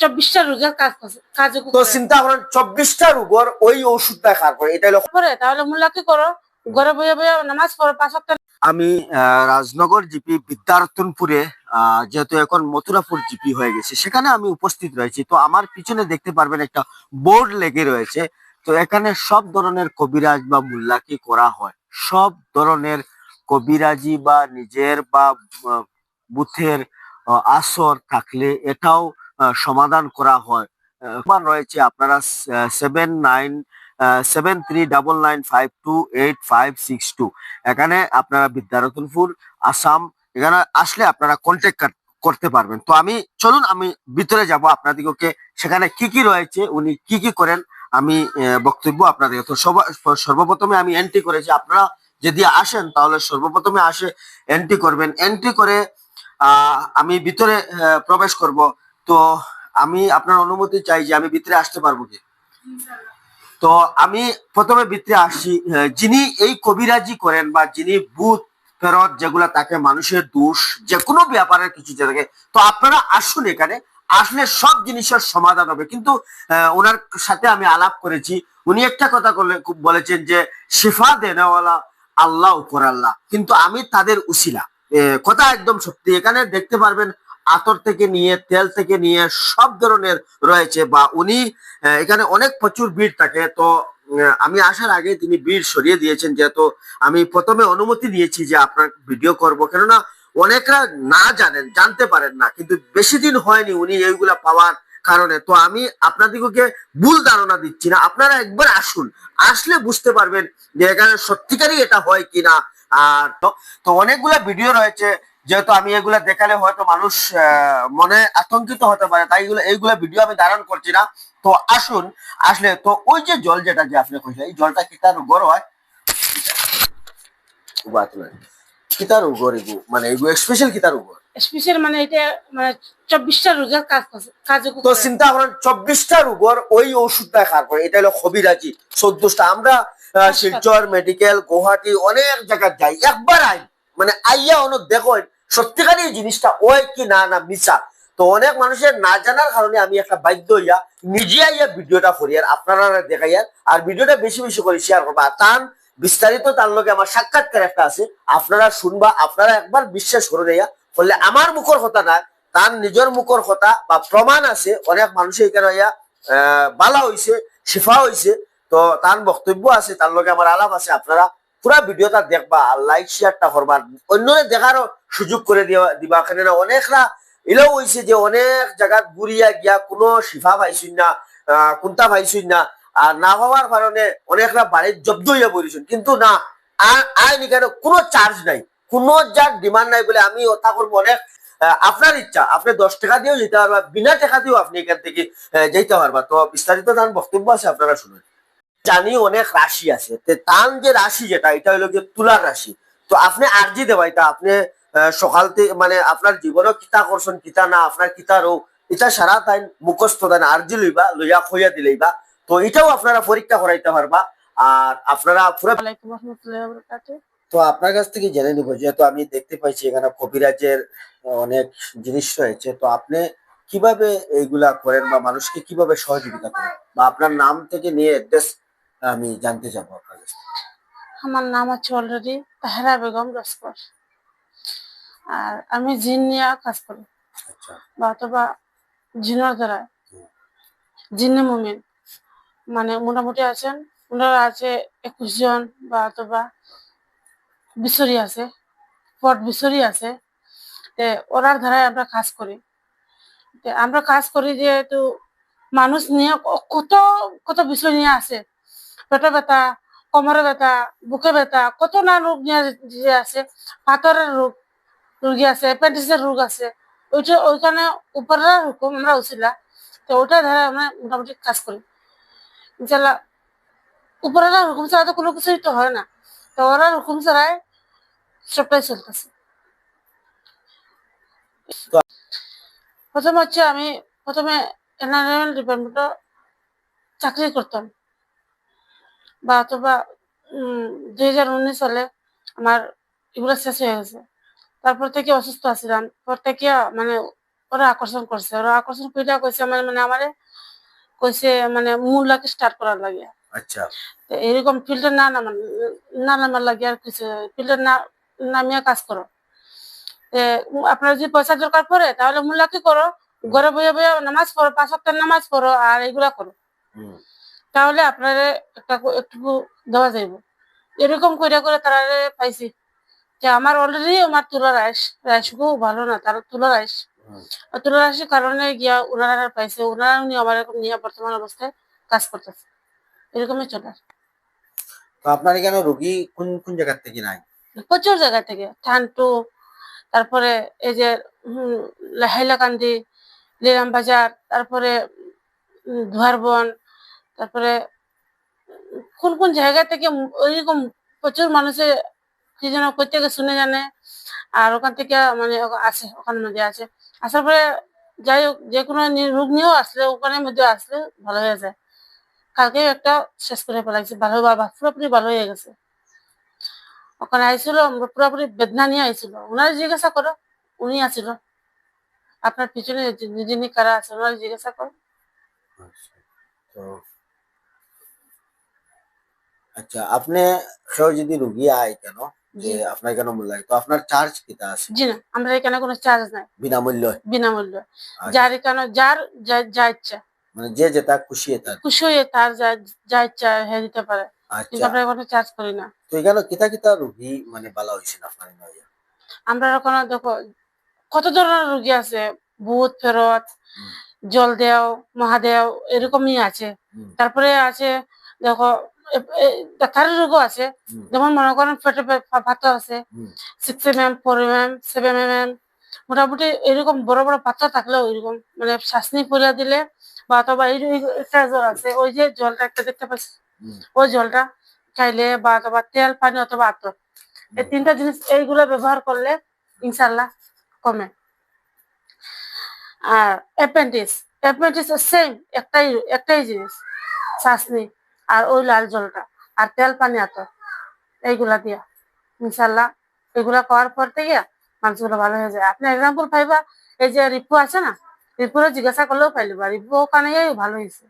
চব্বিশটা রোগের কাজ কাজ তো চিন্তা করেন চব্বিশটা রোগর ওই ওষুধটা খার করে এটা করে তাহলে মূল্য কি করো। ঘরে বইয়ে বইয়ে নামাজ পড়ো পাঁচ সপ্তাহ আমি রাজনগর জিপি বিদ্যারতনপুরে যেহেতু এখন মথুরাপুর জিপি হয়ে গেছে সেখানে আমি উপস্থিত রয়েছি। তো আমার পিছনে দেখতে পারবেন একটা বোর্ড লেগে রয়েছে। তো এখানে সব ধরনের কবিরাজ বা মুল্লাকি করা হয়। সব ধরনের কবিরাজি বা নিজের বা বুথের আসর থাকলে এটাও সমাধান করা হয়। রয়েছে আপনারা seven nine seven three double nine five two eight five six two এখানে আপনারা বিদ্যারতনপুর, আসাম, এখানে আসলে আপনারা কন্ট্যাক্ট করতে পারবেন। তো আমি, চলুন আমি ভিতরে যাব আপনাদেরকে সেখানে কি কি রয়েছে, উনি কি কি করেন, আমি বক্তব্য আপনাদের তো সর্বপ্রথমে আমি এন্ট্রি করেছি। আপনারা যদি আসেন, তাহলে সর্বপ্রথমে আসে এন্ট্রি করবেন। এন্ট্রি করে আমি ভিতরে প্রবেশ করব। তো আমি আপনার অনুমতি চাই যে আমি ভিতরে আসতে পারব কি? তো আমি প্রথমে ভিতরে আসি যিনি এই কবিরাজি করেন বা যিনি ভূত, ফেরত তাকে মানুষের দোষ যে কোনো ব্যাপারের কিছু থাকে, তো আপনারা আসুন এখানে, আসলে সব জিনিসের সমাধান হবে। কিন্তু ওনার সাথে আমি আলাপ করেছি, উনি একটা কথা বলেছেন যে, শিফা দেনেওয়ালা আল্লাহ উপর আল্লাহ। কিন্তু আমি তাদের উসিলা। কথা একদম সত্যি। এখানে দেখতে পারবেন আতর থেকে নিয়ে, তেল থেকে নিয়ে সব ধরনের রয়েছে বা উনি এখানে অনেক প্রচুর ভিড় থাকে। তো আমি আসার আগে তিনি ভিড় সরিয়ে দিয়েছেন যেহেতু আমি প্রথমে অনুমতি দিয়েছি যে আপনার ভিডিও করব। কেননা অনেকরা না জানেন, জানতে পারেন না। কিন্তু বেশি দিন হয়নি উনি এইগুলা পাওয়ার কারণে। তো আমি আপনাদেরকে ভুল ধারণা দিচ্ছি না। আপনারা একবার আসুন। আসলে বুঝতে পারবেন যে এখানে সত্যিকারই এটা হয় কিনা। আর তো- অনেকগুলা ভিডিও রয়েছে। যেহেতু আমি এগুলা দেখালে হয়তো মানুষ মনে আতঙ্কিত হতে পারে তাই এগুলো এইগুলা ভিডিও আমি ধারণ করছি না। তো আসুন আসলে তো ওই যে জল যেটা যে আপনি কইলেন এই জলটা কি তার গড় হয় কিতার উগর এগু মানে এগু স্পেশাল কিতার উগর স্পেশাল মানে এটা মানে চব্বিশটা রোগের কাজ কাজ তো চিন্তা করেন চব্বিশটা রোগর ওই ওষুধটা খার করে এটা হলো খবিরাজি চোদ্দটা আমরা শিলচর মেডিকেল গুয়াহাটি অনেক জায়গায় যাই একবার আই। মানে আইয়া অনেক দেখো সত্যিকারই এই জিনিসটা ওই কি না না মিশা তো অনেক মানুষের না জানার কারণে আমি একটা বাধ্য হইয়া নিজে আইয়া ভিডিওটা করি আর আপনারা দেখাইয়ার আর ভিডিওটা বেশি বেশি করে শেয়ার করবা। তার বিস্তারিত তার লগে আমার সাক্ষাৎকার একটা আছে আপনারা শুনবা আপনারা একবার বিশ্বাস করে দেয়া বললে আমার মুখর কথা না তার নিজের মুখর কথা বা প্রমাণ আছে অনেক মানুষ এখানে আহ, বালা হইছে শিফা হইছে। তো তার বক্তব্য আছে তার লগে আমার আলাপ আছে আপনারা পুরা ভিডিওটা দেখবা লাইক শেয়ারটা করবা। অন্যরে দেখারও সুযোগ করে দিবা। কেননা অনেকরা এলেও হইছে যে অনেক জায়গাত ঘুরিয়া গিয়া কোনো শিফা পাইছুন না কোনটা পাইছুন না। আর না হওয়ার কারণে অনেকরা বাড়ির জব্দ হইয়া পড়িছুন। কিন্তু না আইন এখানে কোনো চার্জ নাই। কোনো যার ডিমান্ড নাই বলে আমি ওটা করব অনেক আপনার ইচ্ছা। আপনি দশ টাকা দিয়েও যেতে পারবা, বিনা টাকা দিয়েও আপনি এখান থেকে যেতে পারবা। তো বিস্তারিত তার বক্তব্য আছে, আপনারা শুনুন। জানি অনেক রাশি আছে। তান যে রাশি যেটা এটা হলো যে তুলার রাশি। তো আপনি আর্জি দেবা এটা আপনি সকাল থেকে মানে আপনার জীবনও কিতা করছেন কিতা না আপনার কিতা রোগ এটা সারা তাই মুখস্থ দেন আর্জি লইবা লইয়া খইয়া দিলেইবা তো এটাও আপনারা পরীক্ষা করাইতে পারবা। আর আপনারা পুরো তো আপনার কাছ থেকে জেনে নিব যেহেতু আমি দেখতে পাইছি এখানে কবিরাজের অনেক জিনিস রয়েছে। তো আপনি কীভাবে এইগুলা করেন বা মানুষকে কীভাবে সহযোগিতা করেন? বা আপনার নাম থেকে নিয়ে অ্যাড্রেস আমি জানতে যাব আপনার কাছ। থেকে। আমার নাম আছে অলরেডি তাহেরা বেগম লস্কর আর আমি জিন নিয়ে কাজ করি। আচ্ছা। বা অথবা জিনের দ্বারা। জিনে মুমিন। মানে মোটামুটি আছেন। ওনারা আছে একুশ জন বা অথবা বিশরি আছে। পট বিশরি আছে। তে ওরার ধারায় আমরা কাজ করি। তে আমরা কাজ করি যেহেতু মানুষ নিয়ে ক- কত কত বিষয় নিয়ে আছে। পেটে ব্যথা, কোমরে ব্যথা, বুকে ব্যথা, কত না রোগ নিয়ে আছে, পাথরের রোগ, রোগী আছে, অ্যাপেন্ডিক্সের রোগ আছে, ওইটা ওইখানে উপরের হুকুম আমরা উচিলা তো ওটা ধারা আমরা মোটামুটি কাজ করি। ইনশাল্লাহ উপরের হুকুম ছাড়া তো কোনো কিছুই তো হয় না, তো ওরা হুকুম ছাড়াই সবটাই চলতেছে। প্রথমে হচ্ছে আমি প্রথমে এনভারনমেন্ট ডিপার্টমেন্টে চাকরি করতাম। বা অথবা দুই হাজার উনিশ সালে আমার এগুলো শেষ হয়ে গেছে। তারপর থেকে অসুস্থ আছিলাম পর থেকে মানে ওরা আকর্ষণ করছে। ওরা আকর্ষণ করে কইছে মানে মানে আমারে কইছে মানে মূলাকে স্টার্ট করার লাগে। আচ্ছা। তো এরকম ফিল্টার না নামান না নামার লাগে আর কিছু ফিল্টার না নামিয়ে কাজ করো। আপনার যদি পয়সা দরকার পড়ে তাহলে মূল্য কি করো। ঘরে বইয়ে বইয়ে নামাজ পড়ো পাঁচ সপ্তাহ নামাজ পড়ো আর এগুলা করো। তাহলে আপনার একটা একটু দেওয়া যাইব। এরকম করে করে তারা পাইছি যে আমার অলরেডি আমার তুলা রাইস রাইসগুলো ভালো না তার তুলা রাইস। তুলা রাইসের কারণে গিয়া ওনারা পাইছে ওনারা নিয়ে আমার এরকম নিয়ে বর্তমান অবস্থায় কাজ করতেছে। এরকমই চলে তো আপনার এখানে রোগী কোন কোন জায়গার থেকে নাই? প্রচুর জায়গা থেকে ঠান্টু তারপরে এই যে হাইলাকান্দি লিরাম বাজার তারপরে ধুয়ারবন তারপরে কোন কোন জায়গা থেকে ওইরকম প্রচুর মানুষে কি যেন প্রত্যেকে শুনে জানে আর ওখান থেকে মানে ও- আছে ওখানের মধ্যে আছে আসার পরে যাই হোক যে কোনো রোগ নিয়েও আসলে ওখানের মধ্যে আসলে ভালো হয়ে যায়। কালকে একটা শেষ করে ফেলাইছে ভালো বাবা পুরোপুরি ভালো হয়ে গেছে। ওখানে আইছিল পুরোপুরি বেদনা নিয়ে আইছিল। ওনারা জিজ্ঞাসা করো উনি আসিল আপনার পিছনে যিনি কারা আছে ওনারা জিজ্ঞাসা করো। আচ্ছা, তো আচ্ছা আপনি কেউ যদি রুগী আয় কেন? যে আপনার কেন মূল্য তো আপনার চার্জ কিতা আছে? জি না আমরা এখানে কোনো চার্জ নাই। বিনামূল্য? বিনামূল্য। আচ্ছা। যার এখানে যার যা- ইচ্ছা। মানে যে যেটা খুশি তার। খুশি হয়ে তার যা ইচ্ছা হে দিতে পারে। কিন্তু আচ্ছা আমরা কোনো চার্জ করি না। তো এখানে কিতা কিতা রুগী মানে ভালো হয়েছে আপনার আমরা ওখানে দেখো কত ধরনের রুগী আছে? ভূত ফেরত। জল দেও মহাদেও এরকমই আছে। তারপরে আছে দেখো ডাক্তারের রোগও আছে। যেমন মনে করেন পেটে পাথর আছে। Six M M four M M seven M M মোটামুটি এরকম বড় বড় পাথর থাকলেও এরকম মানে শ্বাসনি পরিয়া দিলে বা অথবা এই একটা জ্বর আছে ওই যে জলটা একটা দেখতে পাচ্ছি। ওই জলটা খাইলে বা অথবা তেল পানি অথবা আতর। এই তিনটা জিনিস এইগুলো ব্যবহার করলে ইনশাল্লাহ কমে। আর অ্যাপেন্ডিস অ্যাপেন্ডিস সেম একটাই একটাই জিনিস শ্বাসনি আর ওই লাল জলটা, আর তেল, পানি, আতর, এইগুলা দিয়া। ইনশাল্লাহ এগুলা করার পর থেকে মানুষগুলো ভালো হয়ে যায়। আপনি এক্সাম্পল পাইবা, এই যে রিপু আছে না, রিপুরে জিজ্ঞাসা করলেও পাইলিবা রিপু ওখানে ভালো হয়েছে।